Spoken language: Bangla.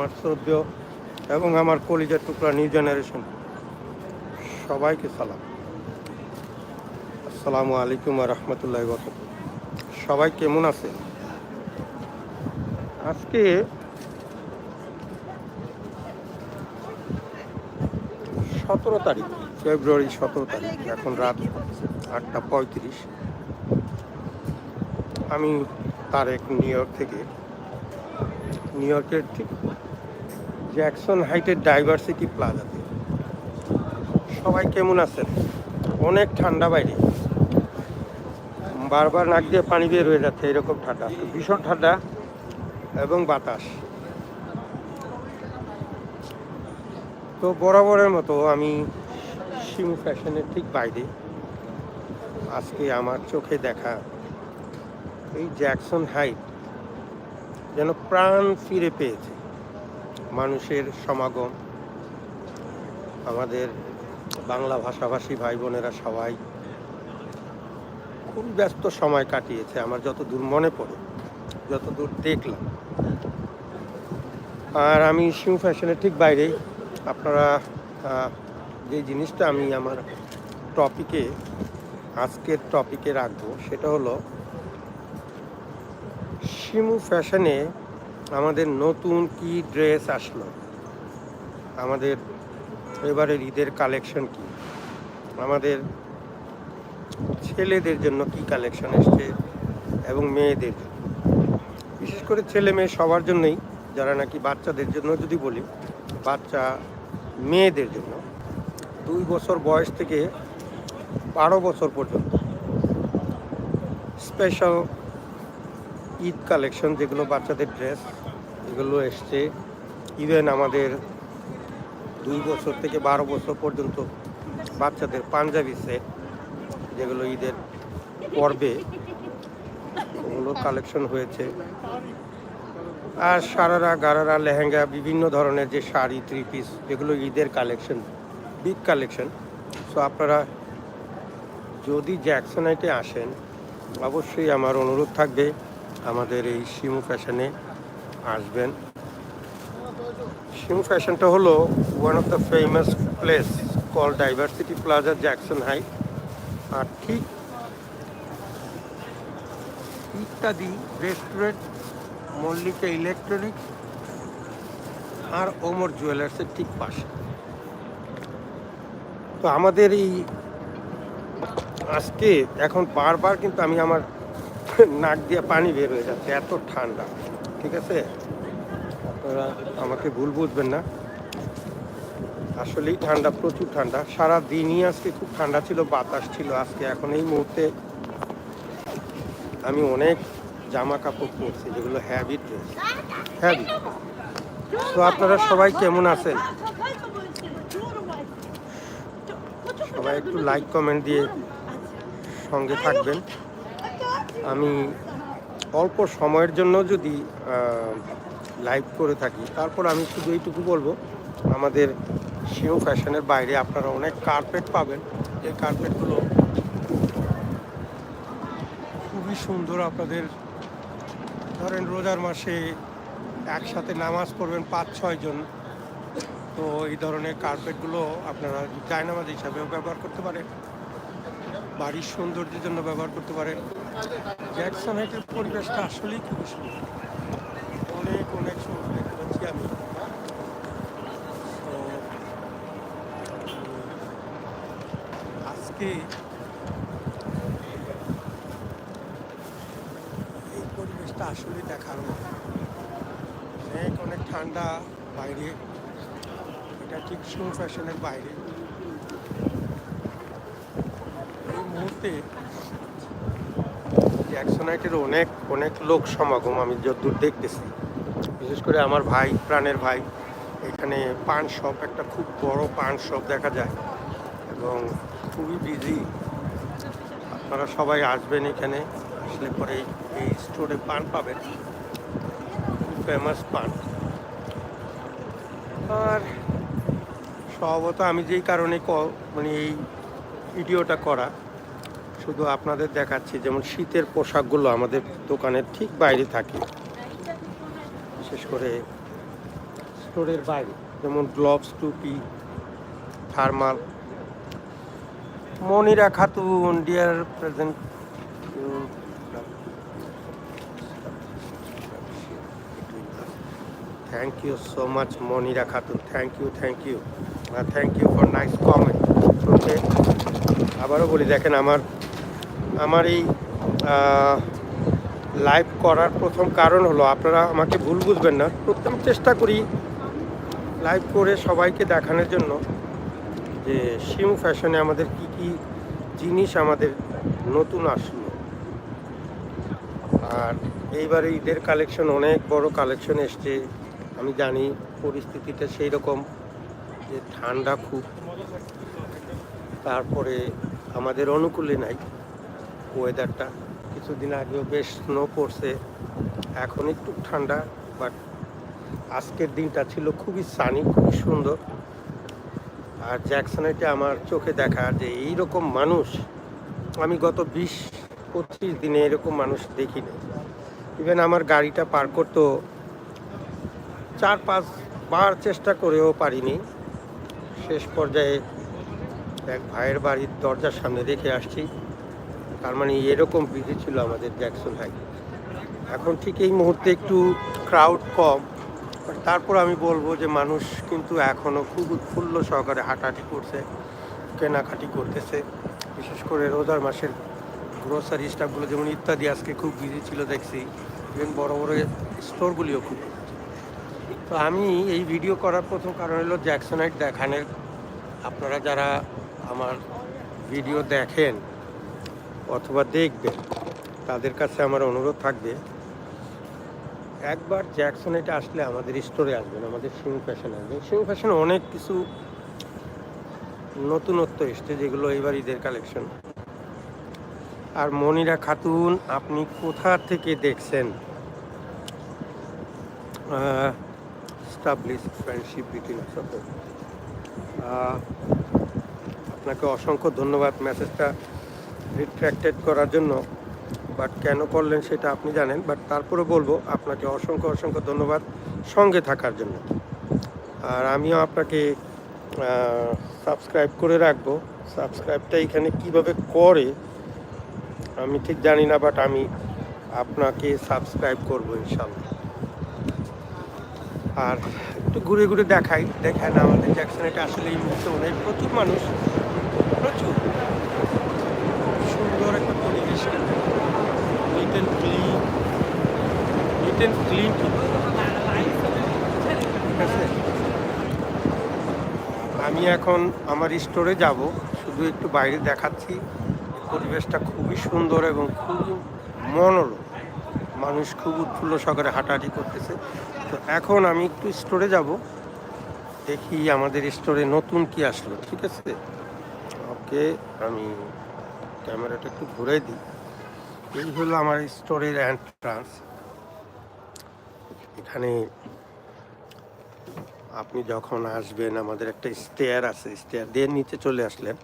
আমার শ্রদ্ধেয় এবং আমার কলিজার টুকরা নিউ জেনারেশন সবাইকে সালাম। আসসালামু আলাইকুম রহমতুল্লাহ বরকত সবাই কেমন আছে আজকে সতেরো তারিখ, ফেব্রুয়ারি সতেরো তারিখ, এখন রাত আটটা পঁয়ত্রিশ। আমি তারেক নিউ ইয়র্ক থেকে, নিউ ইয়র্কের ঠিক জ্যাকসন হাইটের ডাইভার্সিটি প্লাজাতে সবাই কেমন আছেন? অনেক ঠান্ডা বাইরে। বারবার নাক দিয়ে পানি বের হয়ে যাচ্ছে, এরকম ঠান্ডা। ভীষণ ঠান্ডা এবং বাতাস। তো বরাবরের মতো আমি শিমু ফ্যাশনের ঠিক বাইরে। আজকে আমার চোখে দেখা এই জ্যাকসন হাইট যেন প্রাণ ফিরে পেয়েছে। মানুষের সমাগম। আমাদের বাংলা ভাষাভাষী ভাই বোনেরা সবাই খুব ব্যস্ত সময় কাটিয়েছে, আমার যত দূর মনে পড়ে যত দূর দেখলাম। আর আমি শিউ ফ্যাশনের ঠিক বাইরে আপনারা যে জিনিসটা আমি আমার টপিকে আজকের টপিকে রাখব, সেটা হলো শিমু ফ্যাশনে আমাদের নতুন কি ড্রেস আসলো? আমাদের এবারের ঈদের কালেকশন কি? আমাদের ছেলেদের জন্য কি কালেকশন এসছে এবং মেয়েদের? বিশেষ করে ছেলে মেয়ে সবার জন্যই, যারা নাকি বাচ্চাদের জন্য যদি বলি, বাচ্চা মেয়েদের জন্য, দুই বছর বয়স থেকে বারো বছর পর্যন্ত স্পেশাল ঈদ কালেকশন যেগুলো বাচ্চাদের ড্রেস, এগুলো এসছে। ইভেন আমাদের দুই বছর থেকে বারো বছর পর্যন্ত বাচ্চাদের পাঞ্জাবি সেট যেগুলো ঈদের পর্বে ওগুলো কালেকশন হয়েছে। আর সারারা, গারারা, লেহেঙ্গা, বিভিন্ন ধরনের যে শাড়ি থ্রি পিস যেগুলো ঈদের কালেকশন বিগ কালেকশন। সো আপনারা যদি জ্যাকসনাইটে আসেন, অবশ্যই আমার অনুরোধ থাকবে। আমাদের এই শিমু ফ্যাশনে আসবেন। শিমু ফ্যাশনটা হলো one of the famous place call Diversity Plaza Jackson high আর ঠিক ইত্যাদি রেস্টুরেন্ট মল্লিকা ইলেকট্রনিক্স আর ওমর জুয়েলার্সের ঠিক পাশে। তো আমাদের এই আজকে এখন বারবার কিন্তু আমি আমার নাক দিয়ে পানি বের হয়ে যাচ্ছে, এত ঠান্ডা, ঠিক আছে? আপনারা আমাকে ভুল বুঝবেন না। আসলেই ঠান্ডা, প্রচুর ঠান্ডা। সারা দিনই আজকে খুব ঠান্ডা ছিল, বাতাস ছিল আজকে। এখন এই মুহূর্তে আমি অনেক জামা কাপড় পরছি, যেগুলো হ্যাভি ড্রেস হ্যাভি তো আপনারা সবাই কেমন আছেন? সবাই একটু লাইক কমেন্ট দিয়ে সঙ্গে থাকবেন। আমি অল্প সময়ের জন্য যদি লাইভ করে থাকি, তারপর আমি শুধু এইটুকু বলব, আমাদের শিও ফ্যাশনের বাইরে আপনারা অনেক কার্পেট পাবেন। এই কার্পেটগুলো খুবই সুন্দর আপনাদের। ধরেন রোজার মাসে একসাথে নামাজ পড়বেন পাঁচ, ছয় জন। তো এই ধরনের কার্পেটগুলো আপনারা জায়নামাজ হিসাবেও ব্যবহার করতে পারেন। বাড়ির সৌন্দর্যের জন্য ব্যবহার করতে পারেন। জ্যাকসন হাইটের পরিবেশটা আসলেই খুবই সুন্দর। অনেক অনেক সুন্দর দেখতে পাচ্ছি আমি। আজকে এই পরিবেশটা আসলে দেখার মতো। অনেক অনেক ঠান্ডা বাইরে। এটা ঠিক শো ফ্যাশনের বাইরে এই মুহূর্তে? জ্যাকসনাইটের অনেক অনেক লোক সমাগম আমি যতদূর দেখতেছি। বিশেষ করে আমার ভাই, প্রাণের ভাই, এখানে পান শপ একটা খুব বড় পান শপ দেখা যায়। এবং খুবই বিজি আপনারা সবাই আসবেন এখানে, আসলে পরে এই স্টোরে পান পাবেন। ফেমাস পান। আর স্বভাবত আমি যেই কারণে ক- মানে এই ভিডিওটা করা শুধু আপনাদের দেখাচ্ছি, যেমন শীতের পোশাকগুলো আমাদের দোকানের ঠিক বাইরে থাকে। বিশেষ করে স্টোরের বাইরে, যেমন গ্লোভস, টুপি, thermal. Monira Khatun, dear present, thank you so much Monira Khatun, thank you thank you. Thank you for nice comment. আবারও বলি, দেখেন আমার আমার এই লাইভ করার প্রথম কারণ হলো, আপনারা আমাকে ভুল বুঝবেন না। প্রথম চেষ্টা করি লাইভ করে সবাইকে দেখানোর জন্য যে শিমু ফ্যাশনে আমাদের কি কি জিনিস আমাদের নতুন আসলো। আর এইবারে ঈদের কালেকশন অনেক বড় কালেকশন এসছে। আমি জানি পরিস্থিতিটা সেই রকম যে ঠান্ডা খুব। তারপরে আমাদের অনুকূলে নাই। ওয়েদারটা কিছুদিন আগেও বেশ স্নো পড়ছে। এখন একটু ঠান্ডা বাট আজকের দিনটা ছিল খুবই সানি খুবই সুন্দর। আর জ্যাকসনাইটে আমার চোখে দেখা যে এই রকম মানুষ, আমি গত বিশ, পঁচিশ দিনে এরকম মানুষ দেখিনি। ইভেন আমার গাড়িটা পার করতো চার, পাঁচ বার চেষ্টা করেও পারিনি। শেষ পর্যায়ে এক ভাইয়ের বাড়ির দরজার সামনে রেখে আসছি। তার মানে এরকম বিধি ছিল আমাদের জ্যাকসন হাই। এখন ঠিক এই মুহূর্তে একটু ক্রাউড কম তারপর আমি বলব যে মানুষ কিন্তু এখনও খুব উৎফুল্ল সহকারে হাঁটাহাঁটি করছে, কেনাকাটি করতেছে। বিশেষ করে রোজার মাসের গ্রোসারি স্টাফগুলো যেমন ইত্যাদি আজকে খুব বিজি ছিল দেখছি ইভেন বড় বড় স্টোরগুলিও খুব তো আমি এই ভিডিও করার প্রথম কারণ হলো জ্যাকসনাইট দেখানের। আপনারা যারা আমার ভিডিও দেখেন অথবা দেখবেন তাদের কাছে আমার অনুরোধ থাকবে, একবার জ্যাকসনেটে আসলে আমাদের স্টোরে আসবেন আমাদের সিং ফ্যাশন আসবেন সিং ফ্যাশন অনেক কিছু নতুনত্ব এসছে যেগুলো এবার ঈদের কালেকশন। আর মনিরা খাতুন, আপনি কোথা থেকে দেখছেন? আপনাকে অসংখ্য ধন্যবাদ মেসেজটা রিট্র্যাক্টেড করার জন্য বাট কেন করলেন সেটা আপনি জানেন বাট তারপরে বলব, আপনাকে অসংখ্য অসংখ্য ধন্যবাদ সঙ্গে থাকার জন্য। আর আমিও আপনাকে সাবস্ক্রাইব করে রাখব। সাবস্ক্রাইবটা এখানে কীভাবে করে, আমি ঠিক জানি না বাট আমি আপনাকে সাবস্ক্রাইব করব ইনশাল্লাহ আর একটু ঘুরে ঘুরে দেখাই। দেখায় না আমাদের জ্যাকসন এটা আসলে এই মুহূর্তে অনেক প্রচুর মানুষ, প্রচুর সুন্দর একটা পরিবেশ neat and clean neat and clean ঠিক আছে? আমি এখন আমার স্টোরে যাব শুধু একটু বাইরে দেখাচ্ছি। পরিবেশটা খুবই সুন্দর এবং খুবই মনোরম। মানুষ খুব উৎফুল্ল সহকারে হাঁটাহাঁটি করতেছে। তো এখন আমি একটু স্টোরে যাব। দেখি আমাদের স্টোরে নতুন কি আসলো ঠিক আছে? ওকে আমি ক্যামেরাটা একটু ঘুরে দিই। এই হলো আমার স্টোরের এন্ট্রান্স এখানে আপনি যখন আসবেন আমাদের একটা স্টেয়ার আছে স্টেয়ার দিয়ে নিচে চলে আসলেন।